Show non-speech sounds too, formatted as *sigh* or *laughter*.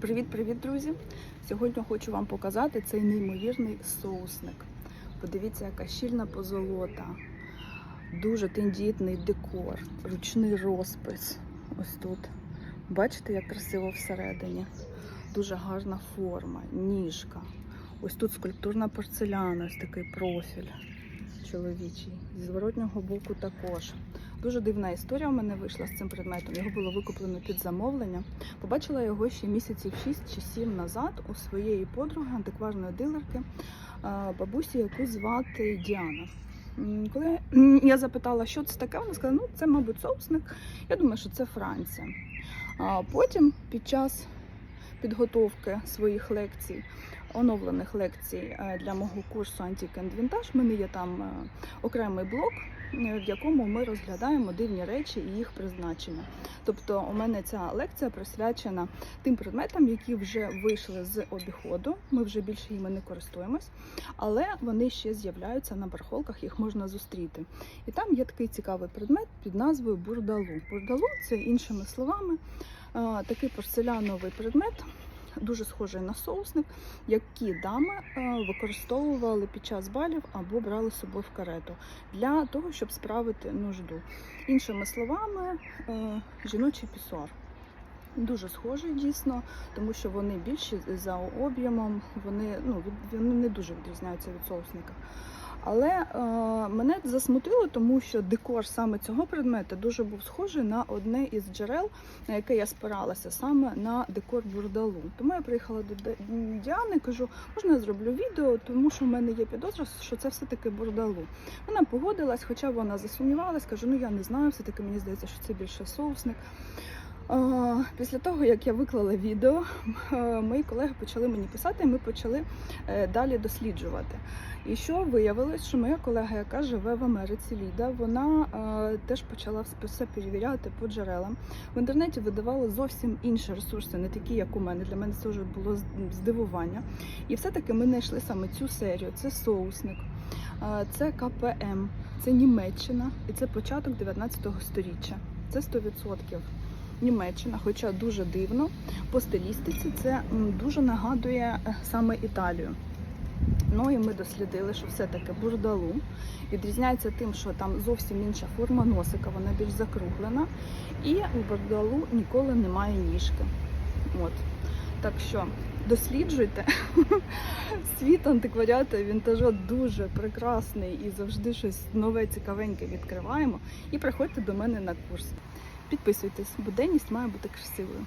Привіт-привіт, друзі! Сьогодні хочу вам показати цей неймовірний соусник. Подивіться, яка щільна позолота, дуже тендітний декор, ручний розпис. Ось тут. Бачите, як красиво всередині. Дуже гарна форма, ніжка. Ось тут скульптурна порцеляна, ось такий профіль чоловічий. Зі зворотнього боку також. Дуже дивна історія у мене вийшла з цим предметом. Його було викуплено під замовлення. Побачила його ще місяців 6 чи 7 назад у своєї подруги, антикварної дилерки, бабусі, яку звати Діана. Коли я запитала, що це таке, вона сказала, ну це, мабуть, соусник. Я думаю, що це Франція. А потім під час підготовки своїх лекцій, оновлених лекцій е, для мого курсу Vintage, в мене є там е, окремий блок, е, в якому ми розглядаємо дивні речі і їх призначення. Тобто, у мене ця лекція присвячена тим предметам, які вже вийшли з обіходу. Ми вже більше ними не користуємось, але вони ще з'являються на барахолках, їх можна зустріти. І там є такий цікавий предмет під назвою бурдалу. Бурдалу це іншими словами такий порцеляновий предмет. Дуже схожий на соусник, які дами е, використовували під час балів або брали з собою в карету для того, щоб справити нужду. Іншими словами, е, жіночий пісуар. Дуже схожий дійсно, тому що вони більші за об'ємом, вони, ну, вони не дуже відрізняються від соусника. Але е, мене засмутило, тому що декор саме цього предмета дуже був схожий на одне із джерел, на яке я спиралася, саме на декор бурдалу. Тому я приїхала до Діани, кажу, можна я зроблю відео, тому що в мене є підозра, що це все-таки бурдалу. Вона погодилась, хоча вона засумнівалась, кажу, ну я не знаю, все-таки мені здається, що це більше соусник. Після того, як я виклала відео, е, мої колеги почали мені писати, і ми почали е, далі досліджувати. І що виявилось, що моя колега, яка живе в Америці, Ліда, вона е, теж почала все- перевіряти по джерелам. В інтернеті видавали зовсім інші ресурси, не такі, як у мене. Для мене це вже було здивування. І все-таки ми знайшли саме цю серію. Це соусник, це КПМ, це Німеччина і це початок 19 століття. Це 100%. Німеччина, хоча дуже дивно, по стилістиці це дуже нагадує е, саме Італію. Ну і ми дослідили, що все-таки бурдалу відрізняється тим, що там зовсім інша форма носика, вона більш закруглена, і у бурдалу ніколи немає ніжки. От. Так що досліджуйте. *laughs* Світ антикваріату і вінтажу дуже прекрасний і завжди щось нове, цікавеньке відкриваємо. І приходьте до мене на курс. Підписуйтесь, буденність має бути красивою.